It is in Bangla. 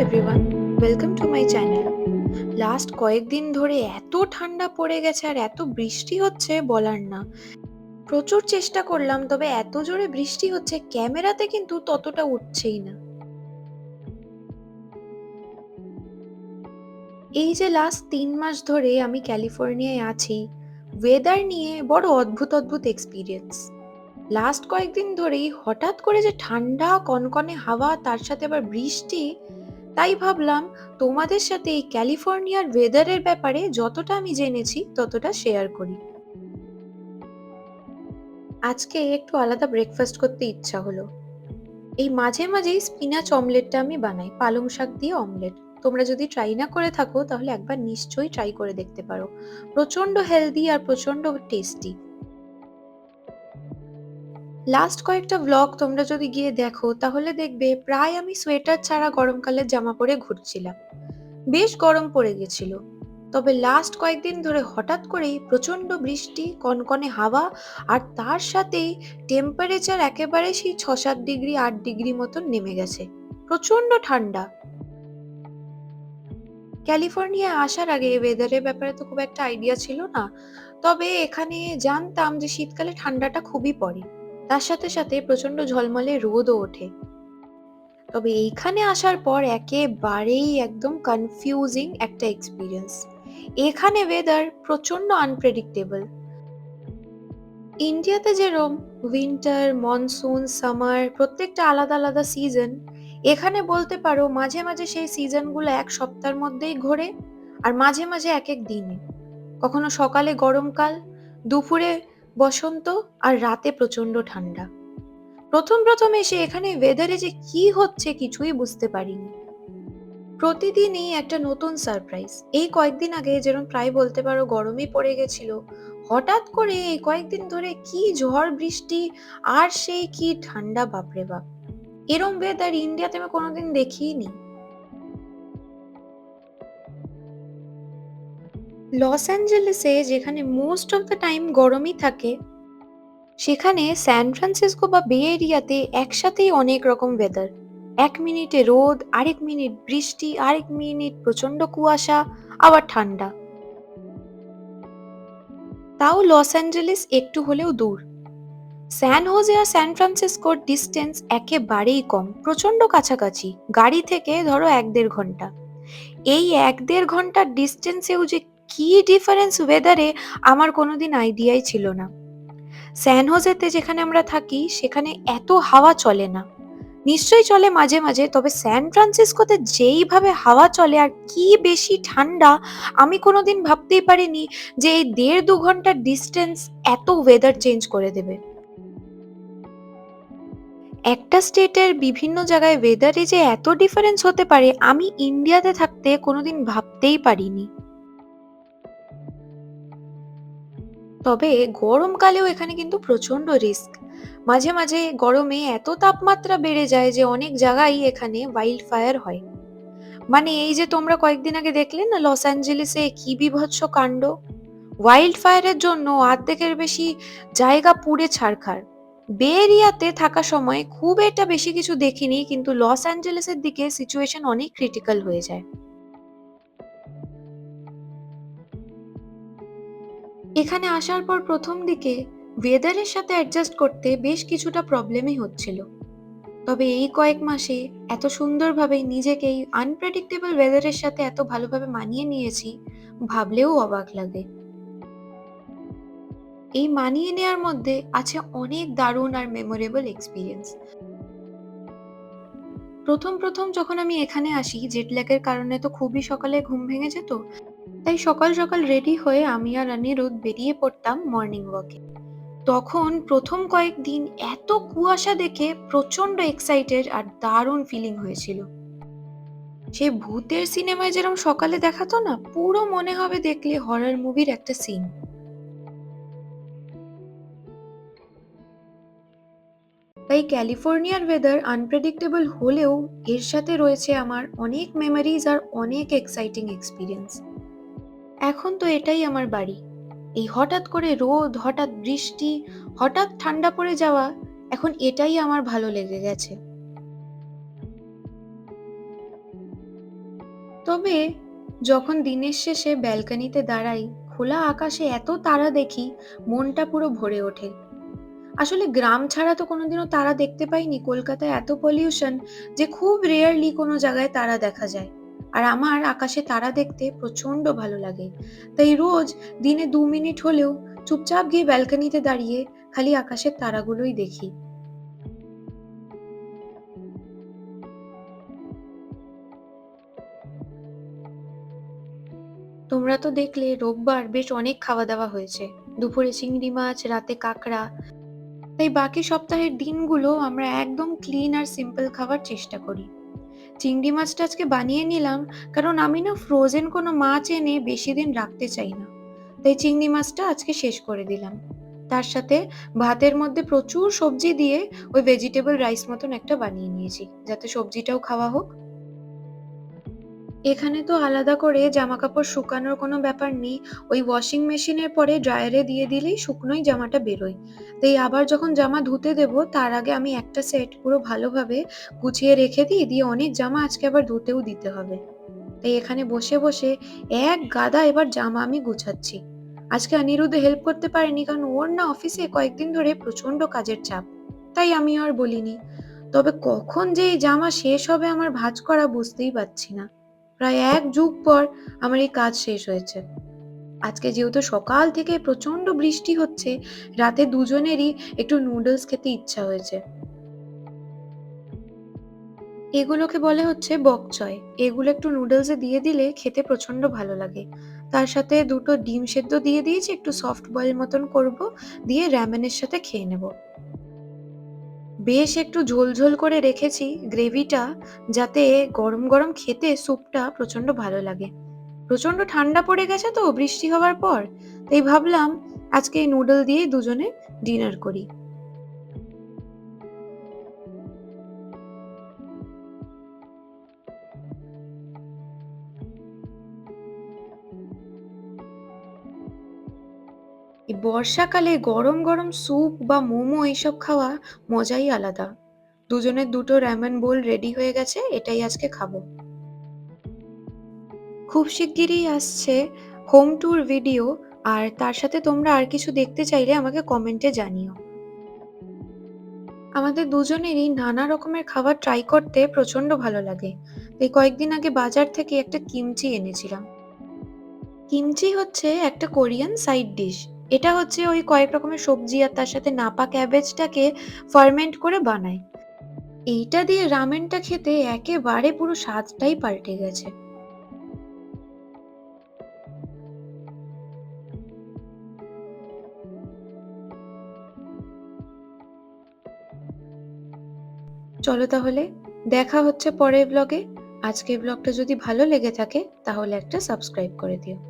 Everyone welcome to my channel last কয়েকদিন ধরে এত ঠান্ডা পড়ে গেছে আর এত বৃষ্টি হচ্ছে বলার না। প্রচুর চেষ্টা করলাম, তবে এত জোরে বৃষ্টি হচ্ছে ক্যামেরাতে কিন্তু ততটা উঠছেই না। এই যে লাস্ট তিন মাস ধরে আমি ক্যালিফোর্নিয়ায় আছি ওয়েদার নিয়ে বড় অদ্ভুত অদ্ভুত এক্সপিরিয়েন্স লাস্ট কয়েকদিন ধরেই হঠাৎ করে যে ঠান্ডা, কনকনে হাওয়া, তার সাথে আবার বৃষ্টি তাই ভাবলাম তোমাদের সাথে এই ক্যালিফোর্নিয়ার ওয়েদারের ব্যাপারে যতটা আমি জেনেছি ততটা শেয়ার করি। আজকে একটু আলাদা ব্রেকফাস্ট করতে ইচ্ছা হলো। এই মাঝে মাঝেই স্পিনাচ অমলেটটা আমি বানাই, পালং শাক দিয়ে অমলেট তোমরা যদি ট্রাই না করে থাকো তাহলে একবার নিশ্চয়ই ট্রাই করে দেখতে পারো। প্রচণ্ড হেলদি আর প্রচণ্ড টেস্টি লাস্ট কয়েকটা ব্লগ তোমরা যদি গিয়ে দেখো, তাহলে দেখবে প্রায় আমি সোয়েটার ছাড়া গরমকালের জামা পরে ঘুরছিলাম। বেশ গরম পড়ে গেছিল। তবে লাস্ট কয়েকদিন ধরে হঠাৎ করেই প্রচণ্ড বৃষ্টি, কনকনে হাওয়া আর তার সাথেই টেম্পারেচার একেবারে সেই ছ সাত ডিগ্রি, আট ডিগ্রি মতন নেমে গেছে। প্রচণ্ড ঠান্ডা। ক্যালিফোর্নিয়া আসার আগে ওয়েদারের ব্যাপারে তো খুব একটা আইডিয়া ছিল না। তবে এখানে জানতাম যে শীতকালে ঠান্ডাটা খুবই পড়ে। তার সাথে সাথে প্রচণ্ড ঝলমলে রোদও ওঠে। তবে এইখানে আসার পর একেবারেই একদম কনফিউজিং একটা এক্সপিরিয়েন্স এখানে ওয়েদার প্রচণ্ড আনপ্রেডিক্টেবল ইন্ডিয়াতে যেরম উইন্টার মনসুন সামার প্রত্যেকটা আলাদা আলাদা সিজন এখানে বলতে পারো মাঝে মাঝে সেই সিজনগুলো এক সপ্তাহের মধ্যেই ঘোরে আর মাঝে মাঝে এক এক দিনে। কখনো সকালে গরমকাল, দুপুরে বসন্ত আর রাতে প্রচণ্ড ঠান্ডা। প্রথম প্রথম এসে এখানে ওয়েদারে যে কি হচ্ছে কিছুই বুঝতে পারিনি। প্রতিদিনই একটা নতুন সারপ্রাইজ এই কয়েকদিন আগে যেরকম প্রায় বলতে পারো গরমই পড়ে গেছিল, হঠাৎ করে এই কয়েকদিন ধরে কি ঝড়, বৃষ্টি আর সেই কি ঠান্ডা, বাপরে বাপ। এরম ওয়েদার ইন্ডিয়াতে আমি কোনোদিন দেখিনি। লস অ্যাঞ্জেলেসে যেখানে মোস্ট অফ দ্য টাইম গরমই থাকে, সেখানে স্যান ফ্রান্সিসকো বা বে এরিয়াতে একসাথেই অনেক রকম ওয়েদার এক মিনিটে রোদ, আরেক মিনিট বৃষ্টি, আরেক মিনিট প্রচণ্ড কুয়াশা, আবার ঠান্ডা। তাও লস অ্যাঞ্জেলেস একটু হলেও দূর। স্যান হোজে আর স্যান ফ্রান্সিসকোর ডিস্টেন্স একেবারেই কম প্রচণ্ড কাছাকাছি, গাড়ি থেকে ধরো এক দেড় ঘণ্টা। এই এক দেড় ঘণ্টার ডিস্টেন্সেও যে কি ডিফারেন্স ওয়েদারে আমার কোনোদিন আইডিয়াই ছিল না। স্যান হোজেতে যেখানে আমরা থাকি, সেখানে এত হাওয়া চলে না। নিশ্চয়ই চলে মাঝে মাঝে, তবে স্যান ফ্রান্সিসকোতে যেইভাবে হাওয়া চলে আর কি বেশি ঠান্ডা, আমি কোনোদিন ভাবতেই পারিনি যে এই দেড় দু ঘণ্টার ডিস্টেন্স এত ওয়েদার চেঞ্জ করে দেবে। একটা স্টেটের বিভিন্ন জায়গায় ওয়েদারে যে এত ডিফারেন্স হতে পারে, আমি ইন্ডিয়াতে থাকতে কোনোদিন ভাবতেই পারিনি। তবে গরমকালেও এখানে কিন্তু প্রচণ্ড রিস্ক মাঝে মাঝে গরমে এত তাপমাত্রা বেড়ে যায় যে অনেক জায়গায় এখানে ওয়াইল্ড ফায়ার হয়। মানে এই যে তোমরা কয়েকদিন আগে দেখলে না লস অ্যাঞ্জেলেসে কি বিভৎস কাণ্ড? ওয়াইল্ড ফায়ারের জন্য অর্ধেকের বেশি জায়গা পুড়ে ছাড়খাড় বে এরিয়াতে থাকা সময় খুব একটা বেশি কিছু দেখিনি, কিন্তু লস অ্যাঞ্জেলেসের দিকে সিচুয়েশন অনেক ক্রিটিক্যাল হয়ে যায়। এখানে আসার পর প্রথম দিকে ওয়েদারের সাথে অ্যাডজাস্ট করতে বেশ কিছুটা প্রবলেমই হচ্ছিল। তবে এই কয়েক মাসে এত সুন্দরভাবে নিজেকে এই আনপ্রেডিক্টেবল ওয়েদারের সাথে এত ভালোভাবে মানিয়ে নিয়েছি ভাবলেও অবাক লাগে। এই মানিয়ে নেওয়ার মধ্যে আছে অনেক দারুণ আর মেমোরেবল এক্সপিরিয়েন্স প্রথম প্রথম যখন আমি এখানে আসি জেট ল্যাগের কারণে তো খুবই সকালে ঘুম ভেঙে যেত তাই সকাল সকাল রেডি হয়ে আমি আর অনিরুদ্ধ বেরিয়ে পড়তাম মর্নিং ওয়াকে তখন প্রথম কয়েকদিন এত কুয়াশা দেখে প্রচণ্ড এক্সাইটেড আর দারুণ ফিলিং হয়েছিল। সে ভূতের সিনেমায় যেরকম সকালে দেখাতো না, পুরো মনে হবে দেখলে হরর মুভির একটা সিন তাই ক্যালিফোর্নিয়ার ওয়েদার আনপ্রেডিক্টেবল হলেও এর সাথে রয়েছে আমার অনেক মেমোরিজ আর অনেক এক্সাইটিং এক্সপিরিয়েন্স এখন তো এটাই আমার বাড়ি। এই হঠাৎ করে রোদ, হঠাৎ বৃষ্টি, হঠাৎ ঠান্ডা পড়ে যাওয়া, এখন এটাই আমার ভালো লেগে গেছে। তবে যখন দিনের শেষে ব্যালকনিতে দাঁড়াই, খোলা আকাশে এত তারা দেখি, মনটা পুরো ভরে ওঠে। আসলে গ্রাম ছাড়া তো কোনোদিনও তারা দেখতে পাইনি, কলকাতায় এত পলিউশন যে খুব রেয়ারলি কোনো জায়গায় তারা দেখা যায়। আর আমার আকাশে তারা দেখতে প্রচণ্ড ভালো লাগে। তাই রোজ দিনে দু মিনিট হলেও চুপচাপ গিয়ে ব্যালকনিতে দাঁড়িয়ে খালি আকাশের তারাগুলোই দেখি। তোমরা তো দেখলে রোববার বেশ অনেক খাওয়া দাওয়া হয়েছে। দুপুরে চিংড়ি মাছ, রাতে কাঁকড়া। তাই বাকি সপ্তাহের দিনগুলো আমরা একদম ক্লিন আর সিম্পল খাওয়ার চেষ্টা করি। চিংড়ি মাছটা আজকে বানিয়ে নিলাম, কারণ আমি না ফ্রোজেন কোনো মাছ এনে বেশি দিন রাখতে চাই না। তাই চিংড়ি মাছটা আজকে শেষ করে দিলাম। তার সাথে ভাতের মধ্যে প্রচুর সবজি দিয়ে ওই ভেজিটেবল রাইস মতন একটা বানিয়ে নিয়েছি, যাতে সবজিটাও খাওয়া হোক। এখানে তো আলাদা করে জামাকাপড় শুকানোর কোনো ব্যাপার নেই। ওই ওয়াশিং মেশিনের পরে ড্রায়ারে দিয়ে দিলেই শুকনোই জামাটা বেরোয়। তাই আবার যখন জামা ধুতে দেব, তার আগে আমি একটা সেট পুরো ভালোভাবে গুছিয়ে রেখে দিই, দিয়ে অনেক জামা আজকে আবার ধুতেও দিতে হবে। তাই এখানে বসে বসে এক গাদা এবার জামা আমি গুছাচ্ছি। আজকে অনিরুদ্ধ হেল্প করতে পারেনি, কারণ ওর না অফিসে কয়েকদিন ধরে প্রচণ্ড কাজের চাপ। তাই আমি আর বলিনি। তবে কখন যে এই জামা শেষ হবে আমার ভাঁজ করা বুঝতেই পারছি না। প্রায় এক যুগ পর আমার এই কাজ শেষ হয়েছে। আজকে যেহেতু সকাল থেকে প্রচণ্ড বৃষ্টি হচ্ছে, রাতে দুজনেরই একটু নুডলস খেতে ইচ্ছা হয়েছে। এগুলোকে বলে হচ্ছে বকচয় এগুলো একটু নুডলসে দিয়ে দিলে খেতে প্রচণ্ড ভালো লাগে। তার সাথে দুটো ডিম সেদ্ধ দিয়ে দিয়েছি, একটু সফট বয়েল মতন করব, দিয়ে র্যামেনের সাথে খেয়ে নেব। বেশ একটু ঝোলঝোল করে রেখেছি গ্রেভিটা, যাতে গরম গরম খেতে স্যুপটা প্রচণ্ড ভালো লাগে। প্রচণ্ড ঠান্ডা পড়ে গেছে তো, বৃষ্টি হওয়ার পর, তাই ভাবলাম আজকে নুডল দিয়ে দুজনে ডিনার করি। এই বর্ষাকালে গরম গরম স্যুপ বা মোমো এইসব খাওয়া মজাই আলাদা। দুজনের দুটো র্যামেন বোল রেডি হয়ে গেছে, এটাই আজকে খাব। খুব শিগগিরই আসছে হোম ট্যুর ভিডিও আর তার সাথে তোমরা আর কিছু দেখতে চাইলে আমাকে কমেন্টে জানিও। আমাদের দুজনেরই নানা রকমের খাবার ট্রাই করতে প্রচণ্ড ভালো লাগে। এই কয়েকদিন আগে বাজার থেকে একটা কিমচি এনেছিলাম। কিমচি হচ্ছে একটা কোরিয়ান সাইড ডিশ এটা হচ্ছে ওই কয়েক রকমের সবজি আর তার সাথে নাপা ক্যাবেজটাকে ফার্মেন্ট করে বানায়। এইটা দিয়ে রামেনটা খেতে একেবারে পুরো স্বাদটাই পাল্টে গেছে। চলো তাহলে, দেখা হচ্ছে পরের ব্লগে আজকের ব্লগটা যদি ভালো লেগে থাকে, তাহলে একটা সাবস্ক্রাইব করে দিও।